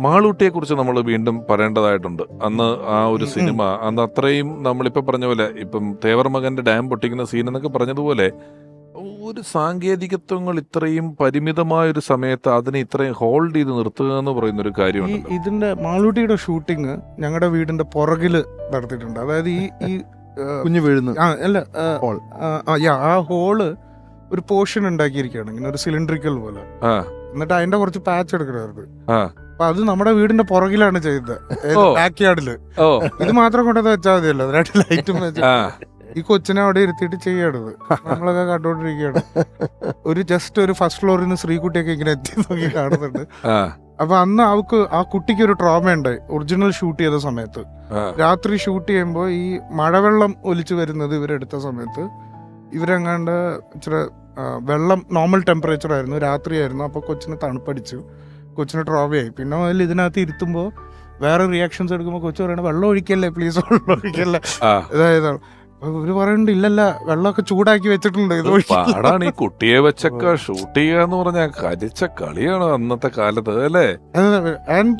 മാളൂട്ടിയെ കുറിച്ച് നമ്മൾ വീണ്ടും പറയേണ്ടതായിട്ടുണ്ട്. അന്ന് ആ ഒരു. സിനിമ അന്ന് അത്രയും നമ്മളിപ്പോ പറഞ്ഞ പോലെ ഇപ്പം തേവർ മകന്റെ ഡാം പൊട്ടിക്കുന്ന സീൻ എന്നൊക്കെ പറഞ്ഞതുപോലെ ഒരു സാങ്കേതികത്വങ്ങൾ ഇത്രയും പരിമിതമായ ഒരു സമയത്ത് അതിനെ ഇത്രയും ഹോൾഡ് ചെയ്ത് നിർത്തുക എന്ന് പറയുന്ന ഒരു കാര്യമാണ് ഇതിന്റെ മാളൂട്ടിയുടെ ഷൂട്ടിങ് ഞങ്ങളുടെ വീടിന്റെ പുറകിൽ നടത്തിയിട്ടുണ്ട്. അതായത് ഈ ഈ കുഞ്ഞു വീഴുന്നു ആ അല്ല ആ, ഹോൾ ഒരു പോർഷൻ ഉണ്ടാക്കിയിരിക്കുകയാണ്. ഇങ്ങനെ ഒരു സിലിണ്ടറിക്കൽ പോലെ. ആ. എന്നിട്ട് അതിന്റെ കുറച്ച് പാച്ച് എടുക്കണമായിരുന്നു. ആ. അപ്പൊ അത് നമ്മുടെ വീടിന്റെ പുറകിലാണ് ചെയ്തത്. ഓ. ബാക്ക് യാർഡിൽ ഓ. ഇത് മാത്രം കൊണ്ടത് വെച്ചാൽ മതിയല്ലോ. രണ്ട് ലൈറ്റും വെച്ച്. ഈ കൊച്ചിനെ അവിടെ ഇരുത്തിയിട്ട് ചെയ്യണത് നമ്മളൊക്കെ കണ്ടോണ്ടിരിക്കുകയാണ്. ഒരു ജസ്റ്റ് ഒരു ഫസ്റ്റ് ഫ്ലോറിൽ നിന്ന് ശ്രീകുട്ടിയൊക്കെ ഇങ്ങനെ എത്തി നോക്കി കാണുന്നുണ്ട്. അപ്പൊ അന്ന് അവക്ക് ആ കുട്ടിക്ക് ഒരു ട്രോമ ഉണ്ടായി ഒറിജിനൽ ഷൂട്ട് ചെയ്ത സമയത്ത്. രാത്രി ഷൂട്ട് ചെയ്യുമ്പോൾ ഈ മഴവെള്ളം ഒലിച്ചു വരുന്നത് ഇവരെടുത്ത സമയത്ത് ഇവരെങ്ങാണ്ട് ഇച്ചിരി വെള്ളം നോർമൽ ടെമ്പറേച്ചർ ആയിരുന്നു രാത്രിയായിരുന്നു. അപ്പോൾ കൊച്ചിന് തണുപ്പടിച്ചു. കൊച്ചിന് ചെയ്യും പിന്നെ മുതൽ ഇതിനകത്ത് ഇരുത്തുമ്പോൾ വേറെ റിയാക്ഷൻസ് എടുക്കുമ്പോൾ കൊച്ചു പറയണത് വെള്ളം ഒഴിക്കല്ലേ പ്ലീസ് വെള്ളം ഒഴിക്കല്ലേ? അതായത് ഒരു ഇവർ പറയുന്നുണ്ട് ഇല്ലല്ല വെള്ളമൊക്കെ ചൂടാക്കി വെച്ചിട്ടുണ്ട് ഇത് പാടാണ് ഈ കുട്ടിയെ വെച്ചൊക്കെ ഷൂട്ട് ചെയ്യാന്ന് എന്ന് പറഞ്ഞാൽ കരിച്ച കളിയാണ് അന്നത്തെ കാലത്ത് അല്ലേ? ആൻഡ്